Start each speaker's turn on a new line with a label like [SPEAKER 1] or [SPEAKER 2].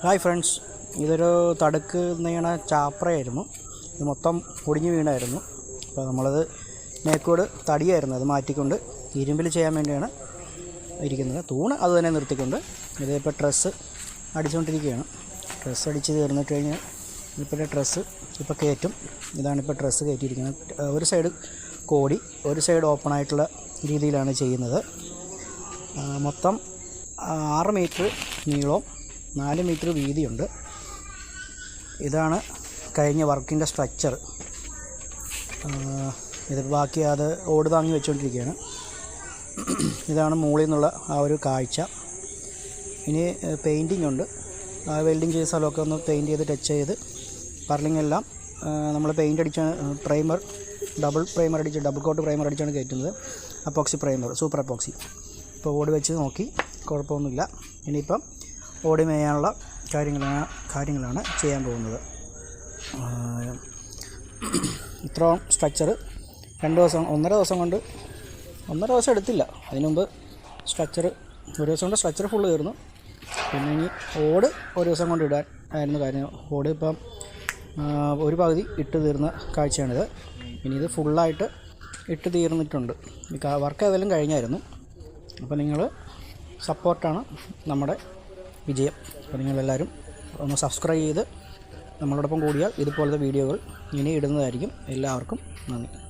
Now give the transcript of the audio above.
[SPEAKER 1] Hi friends. ഇതൊരു തടുക്ക് നീണ ചാപ്രയായിരുന്നു. ഇത് മൊത്തം ഒടിഞ്ഞു വീണായിരുന്നു. അപ്പോൾ നമ്മളത് മേക്കോട് തടിയായിരുന്നു. അത് മാറ്റിക്കൊണ്ട് ഇരുമ്പിൽ ചെയ്യാൻ വേണ്ടിയാണ് ഇരിക്കുന്നത്. തൂണ് അത് തന്നെ നിർത്തിക്കൊണ്ട് ഇതിപ്പോൾ ഡ്രസ്സ് അടിച്ചുകൊണ്ടിരിക്കുകയാണ് ഡ്രസ്സ് അടിച്ച് തീർന്നിട്ട് കഴിഞ്ഞാൽ ഇപ്പോഴത്തെ ഡ്രസ്സ് ഇപ്പോൾ കയറ്റും. ഇതാണിപ്പോൾ ഡ്രസ്സ് കയറ്റിയിരിക്കുന്നത്. ഒരു സൈഡ് കോടി ഒരു സൈഡ് ഓപ്പൺ ആയിട്ടുള്ള രീതിയിലാണ് ചെയ്യുന്നത്. മൊത്തം ആറ് മീറ്റർ നീളവും നാല് മീറ്റർ വീതിയുണ്ട്. ഇതാണ് കഴിഞ്ഞ വർക്കിന്റെ സ്ട്രക്ചർ ഇത് ബാക്കി അത് ഓട് താങ്ങി വെച്ചുകൊണ്ടിരിക്കുകയാണ് ഇതാണ് മുകളിൽ നിന്നുള്ള ആ ഒരു കാഴ്ച. ഇനി പെയിന്റിംഗ് ഉണ്ട്. ആ വെൽഡിങ് ചെയ്ത സ്ഥലമൊക്കെ ഒന്ന് പെയിന്റ് ചെയ്ത് ടച്ച് ചെയ്ത് പർലിംഗ് എല്ലാം നമ്മൾ പെയിന്റ് അടിച്ച പ്രൈമർ ഡബിൾ പ്രൈമർ അടിച്ച് ഡബിൾ കോട്ട് പ്രൈമർ അടിച്ചാണ് കയറ്റുന്നത്. അപ്പോക്സി പ്രൈമർ സൂപ്പർ അപ്പോക്സി ഇപ്പോൾ ഓട് വെച്ച് നോക്കി കുഴപ്പമൊന്നുമില്ല. ഇനിയിപ്പം ഓടി മേയാനുള്ള കാര്യങ്ങളാണ് കാര്യങ്ങളാണ് ചെയ്യാൻ പോകുന്നത്. ആ, ഇത്രയും സ്ട്രക്ചർ രണ്ട് ദിവസം ഒന്നര ദിവസം കൊണ്ട് ഒന്നര ദിവസം എടുത്തില്ല. അതിനുമുമ്പ് സ്ട്രക്ചർ ഒരു ദിവസം കൊണ്ട് സ്ട്രക്ചർ ഫുള്ള് തീർന്നു. പിന്നെ ഇനി ഓട് ഒരു ദിവസം കൊണ്ട് ഇടാൻ ആയിരുന്നു കാര്യം. ഓട് ഇപ്പം ഒരു പകുതി ഇട്ട് തീർന്ന കാഴ്ചയാണിത്. ഇനി ഇത് ഫുള്ളായിട്ട് ഇട്ട് തീർന്നിട്ടുണ്ട്. വർക്ക് ഏതായാലും കഴിഞ്ഞായിരുന്നു. അപ്പോൾ നിങ്ങൾ സപ്പോർട്ടാണ് നമ്മുടെ വിജയം. അപ്പോൾ നിങ്ങളെല്ലാവരും ഒന്ന് സബ്സ്ക്രൈബ് ചെയ്ത് നമ്മളോടൊപ്പം കൂടിയാൽ ഇതുപോലത്തെ വീഡിയോകൾ ഇനി ഇടുന്നതായിരിക്കും. എല്ലാവർക്കും നന്ദി.